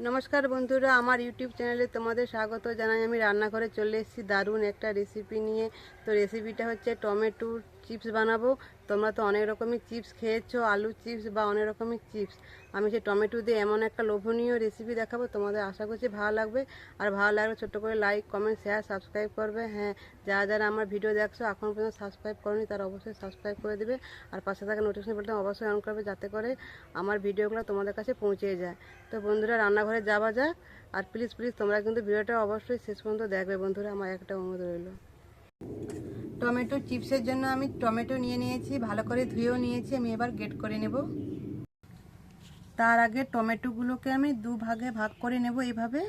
নমস্কার বন্ধুরা, আমার ইউটিউব চ্যানেলে তোমাদের স্বাগত জানাই। আমি রান্নাঘরে চলে এসেছি। দারুণ একটা রেসিপি নিয়ে। তো রেসিপিটা হচ্ছে টমেটোর চিপস বানাবো। তোমরা তো অনেক রকমের চিপস খেয়েছো, আলু চিপস বা অনেক রকমের চিপস আমি সেই টমেটো দিয়ে এমন একটা লোভনীয় রেসিপি দেখাবো, তোমাদের আশা করছি ভালো লাগবে। আর ভালো লাগলে ছোট্ট করে লাইক কমেন্ট শেয়ার সাবস্ক্রাইব করবে। হ্যাঁ যারা যারা আমার ভিডিও দেখছ, এখন পর্যন্ত সাবস্ক্রাইব করনি, তারা অবশ্যই সাবস্ক্রাইব করে দেবে। আর পাশে থাকা নোটিফিকেশন বেলটা অবশ্যই অন করবে, যাতে করে আমার ভিডিওগুলো তোমাদের কাছে পৌঁছে যায়। তো বন্ধুরা, রান্নাঘরে যাওয়া যাক। আর প্লিজ প্লিজ তোমরা কিন্তু ভিডিওটা অবশ্যই শেষ পর্যন্ত দেখবে। বন্ধুরা, আমার একটা অনুরোধ রইল। টমেটো চিপসের জন্য আমি টমেটো নিয়ে নিয়েছি, ভালো করে ধুয়েও নিয়েছি, আমি এবার গেট করে নেব। তার আগে টমেটোগুলোকে আমি দু ভাগে ভাগ করে নেব এইভাবে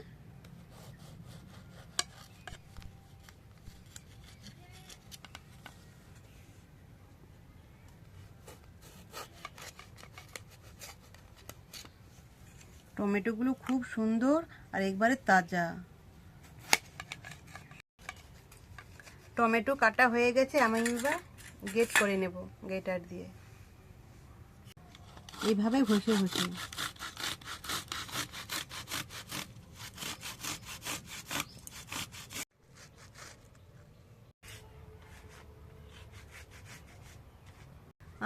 টমেটোগুলো খুব সুন্দর আর একবারে তাজা। টমেটো কাটা হয়ে গেছে, আমি এবার গেট করে নেব গেটার দিয়ে। এইভাবে ঘষে ঘষে।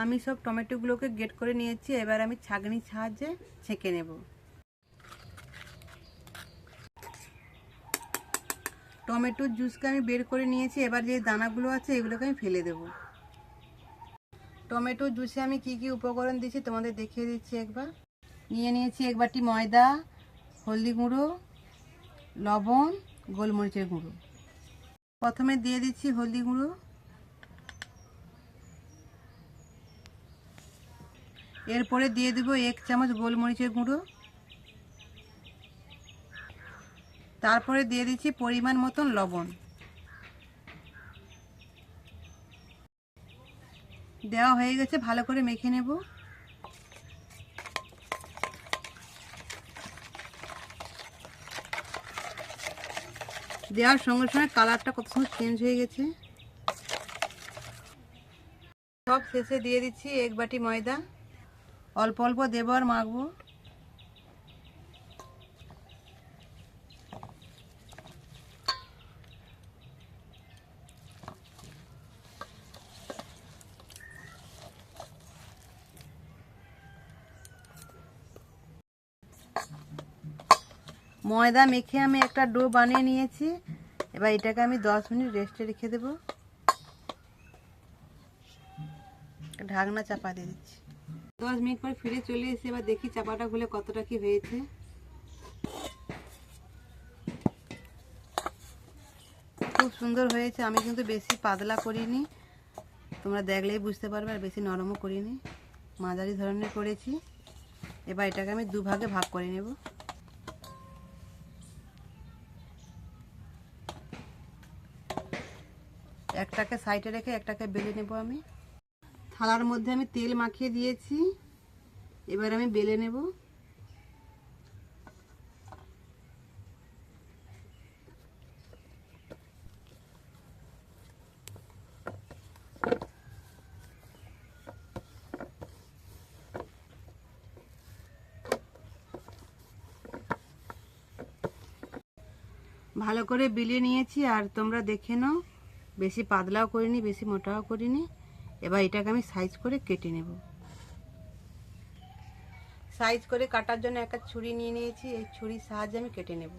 আমি সব টমেটোগুলোকে গেট করে নিয়েছি, এবার আমি ছাগনির সাহায্যে ছেঁকে নেব। টমেটোর জুসকে আমি বের করে নিয়েছি, এবার যে দানাগুলো আছে এগুলোকে আমি ফেলে দেব। টমেটোর জুসে আমি কি কি উপকরণ দিয়েছি তোমাদের দেখিয়ে দিচ্ছি একবার। নিয়ে নিয়েছি এক বাটি ময়দা, হলদি গুঁড়ো, লবণ, গোলমরিচের গুঁড়ো। প্রথমে দিয়ে দিচ্ছি হলদি গুঁড়ো। এরপরে দিয়ে দেবো এক চামচ গোলমরিচের গুঁড়ো। তারপরে দিয়ে দিচ্ছি পরিমাণ মতন লবণ। দেওয়া হয়ে গেছে, ভালো করে মেখে নেব। দেওয়ার সঙ্গে সঙ্গে কালারটা কত সুন্দর চেঞ্জ হয়ে গেছে। সব শেষে দিয়ে দিচ্ছি এক বাটি ময়দা। অল্প অল্প দেবো আর মাখবো। ময়দা মেখে আমি একটা ডো বানিয়ে নিয়েছি। এবার এটাকে আমি দশ মিনিট রেস্টে রেখে দেবো। ঢাকনা চাপা দিয়ে দিচ্ছি। দশ মিনিট পর ফিরে চলে এসে এবার দেখি চাপাটা খুলে কতটা কি হয়েছে। খুব সুন্দর হয়েছে। আমি কিন্তু বেশি পাতলা করিনি। তোমরা দেখলেই বুঝতে পারবে আর বেশি নরমও করিনি। মাঝারি ধরনের করেছি। এবার এটাকে আমি দুভাগে ভাগ করে নেব। একটাকে সাইডে রেখে একটাকে বেলে নেব আমি। থালার মধ্যে আমি তেল মাখিয়ে দিয়েছি। এবার আমি বেলে নেব। ভালো করে বিলিয়ে নিয়েছি আর তোমরা দেখে নাও। বেশি পাতলাও করিনি, বেশি মোটাও করিনি। এবার এটাকে আমি সাইজ করে কেটে নেব। সাইজ করে কাটার জন্য একটা ছুরি নিয়ে নিয়েছি, এই ছুরির সাহায্যে আমি কেটে নেব।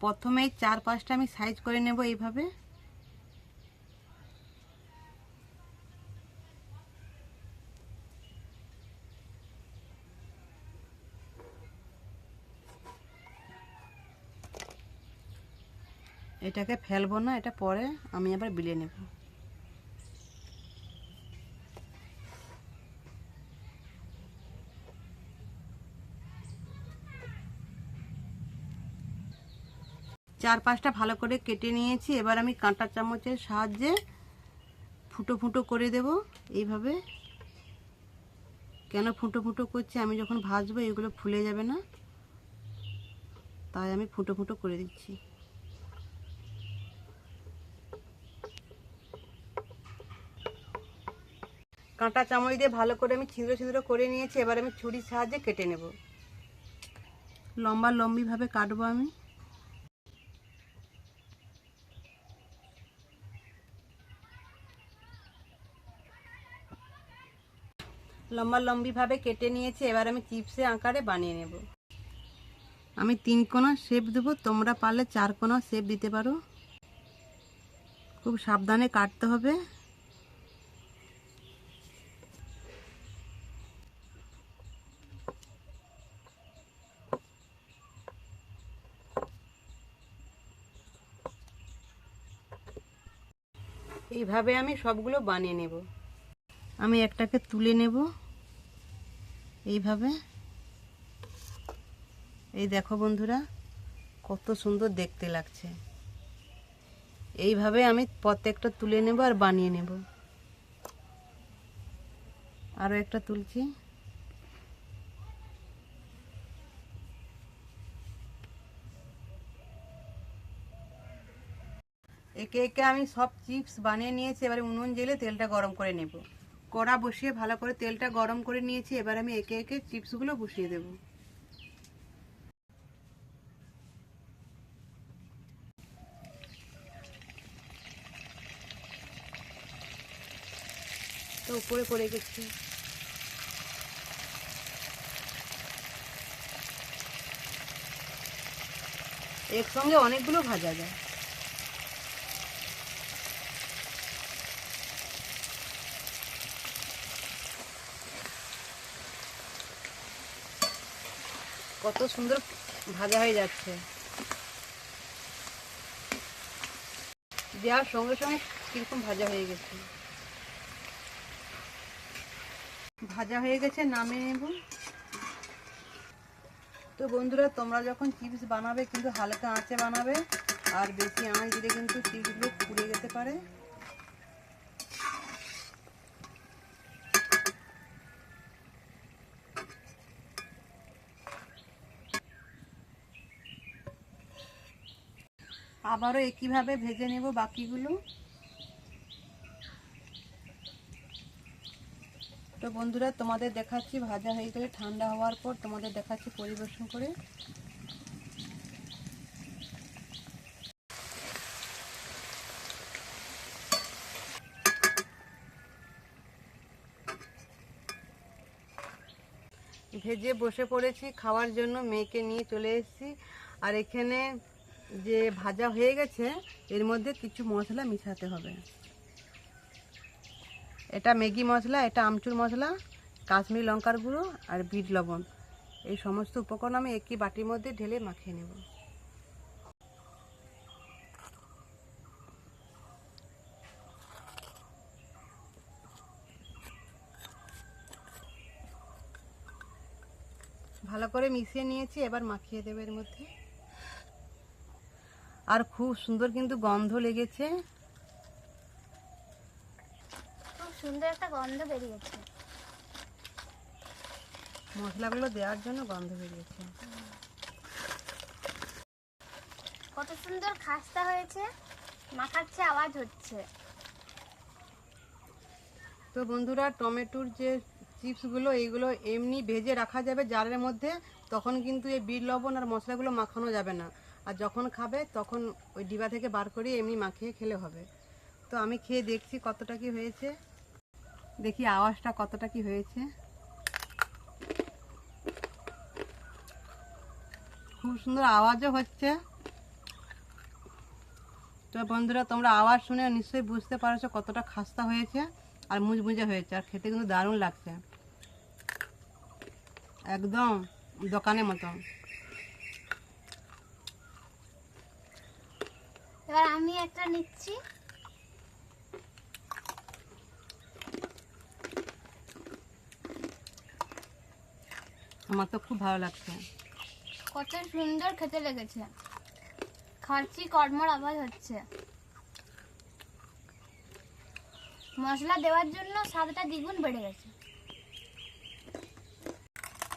প্রথমে চার পাঁচটা আমি সাইজ করে নেব এইভাবে। এটাকে ফেলব না, এটা পরে আমি আবার বিলিয়ে নেব। চার পাঁচটা ভালো করে কেটে নিয়েছি, এবার আমি কাঁটা চামচের সাহায্যে ফুটো ফুটো করে দেব এইভাবে। কেন ফুটো ফুটো করছি, আমি যখন ভাজবো এগুলো ফুলে যাবে না, তাই আমি ফুটো ফুটো করে দিচ্ছি। কাঁটা চামচ দিয়ে ভালো করে আমি ছিদ্র ছিদ্র করে নিয়েছি এবার আমি ছুরির সাহায্যে কেটে নেব। লম্বা লম্বিভাবে কাটবো আমি। লম্বা লম্বিভাবে কেটে নিয়েছি এবার আমি চিপসে আকারে বানিয়ে নেব। আমি তিন কোনা শেপ দেবো তোমরা পারলে চার কোনা শেপ দিতে পারো। খুব সাবধানে কাটতে হবে। এইভাবে আমি সবগুলো বানিয়ে নেব। আমি একটাকে তুলে নেব। এইভাবে। এই দেখো বন্ধুরা, কত সুন্দর দেখতে লাগছে। এইভাবে আমি প্রত্যেকটা তুলে নেব আর বানিয়ে নেব। আরও একটা তুলছি। একে একে আমি সব চিপস বানিয়ে নিয়েছি, এবারে উনুন জেলে তেলটা গরম করে নেব। কড়া বসিয়ে ভালো করে তেলটা গরম করে নিয়েছি, এবার আমি একে একে চিপসগুলো বসিয়ে দেব। তো উপরে পড়ে গেছি। একসঙ্গে অনেকগুলো ভাজা যায়। কত সুন্দর ভাজা হয়ে যাচ্ছে। দেওয়ার সঙ্গে সঙ্গে কীরকম ভাজা হয়ে গেছে। ভাজা হয়ে গেছে নামিয়ে নেব তো বন্ধুরা, তোমরা যখন চিপস বানাবে, কিন্তু হালকা আঁচে বানাবে, আর বেশি আঁচ দিলে কিন্তু চিপসগুলো পুড়ে যেতে পারে। আবারও একইভাবে ভেজে নেব বাকিগুলো। তো বন্ধুরা, তোমাদের দেখাচ্ছি ভাজা হয়ে গেলে, ঠান্ডা হওয়ার পর তোমাদের দেখাচ্ছি পরিবেশন করে। ভেজে বসে পড়েছি, খাওয়ার জন্য মেয়েকে নিয়ে চলে এসেছি। আর এখানে যে ভাজা হয়ে গেছে, এর মধ্যে কিছু মশলা মিশাতে হবে। এটা ম্যাগি মশলা, এটা আমচুর মশলা, কাশ্মীরি লঙ্কার গুঁড়ো আর বিট লবণ। এই সমস্ত উপকরণ আমি একই বাটির মধ্যে ঢেলে মাখিয়ে নেব। ভালো করে মিশিয়ে নিয়েছি, এবার মাখিয়ে দেবে এর মধ্যে। আর খুব সুন্দর কিন্তু গন্ধ লেগেছে। খুব সুন্দর একটা গন্ধ বেরিয়েছে। মশলাগুলো দেওয়ার জন্য গন্ধ বেরিয়েছে। কত সুন্দর খাস্তা হয়েছে মাখাচ্ছে আওয়াজ হচ্ছে। তো বন্ধুরা টমেটোর যে চিপসগুলো এইগুলো এমনি ভেজে রাখা যাবে জারের মধ্যে তখন কিন্তু এই বিট লবণ আর মশলাগুলো মাখানো যাবে না। আর যখন খাবে তখন ওই ডিবা থেকে বার করে এমনি মাখিয়ে খেলে হবে। তো আমি খেয়ে দেখছি কতটা কি হয়েছে। দেখি আওয়াজটা কতটা কি হয়েছে। খুব সুন্দর আওয়াজও হচ্ছে। তো বন্ধুরা, তোমরা আওয়াজ শুনে নিশ্চয়ই বুঝতে পারছ কতটা খাস্তা হয়েছে আর মুচমুচে হয়েছে আর খেতে কিন্তু দারুণ লাগছে। একদম দোকানের মতো এবার আমি একটা নিচ্ছি। আমার তো খুব ভালো লাগছে। কত সুন্দর খেতে লেগেছে। খাচ্ছি কর্মর আওয়াজ হচ্ছে। মশলা দেওয়ার জন্য স্বাদটা দ্বিগুণ বেড়ে গেছে।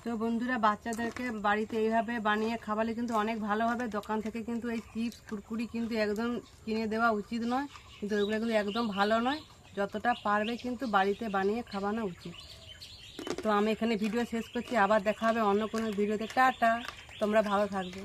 তো বন্ধুরা, বাচ্চাদেরকে বাড়িতে এইভাবে বানিয়ে খাওয়ালে কিন্তু অনেক ভালো হবে। দোকান থেকে কিন্তু এই চিপস, কুরকুরি কিন্তু একদম কিনে দেওয়া উচিত নয়। কিন্তু ওইগুলো কিন্তু একদম ভালো নয়। যতটা পারবে কিন্তু বাড়িতে বানিয়ে খাওয়ানো উচিত। তো আমি এখানে ভিডিও শেষ করছি। আবার দেখা হবে অন্য কোনো ভিডিওতে। টাটা! তোমরা ভালো থাকবে।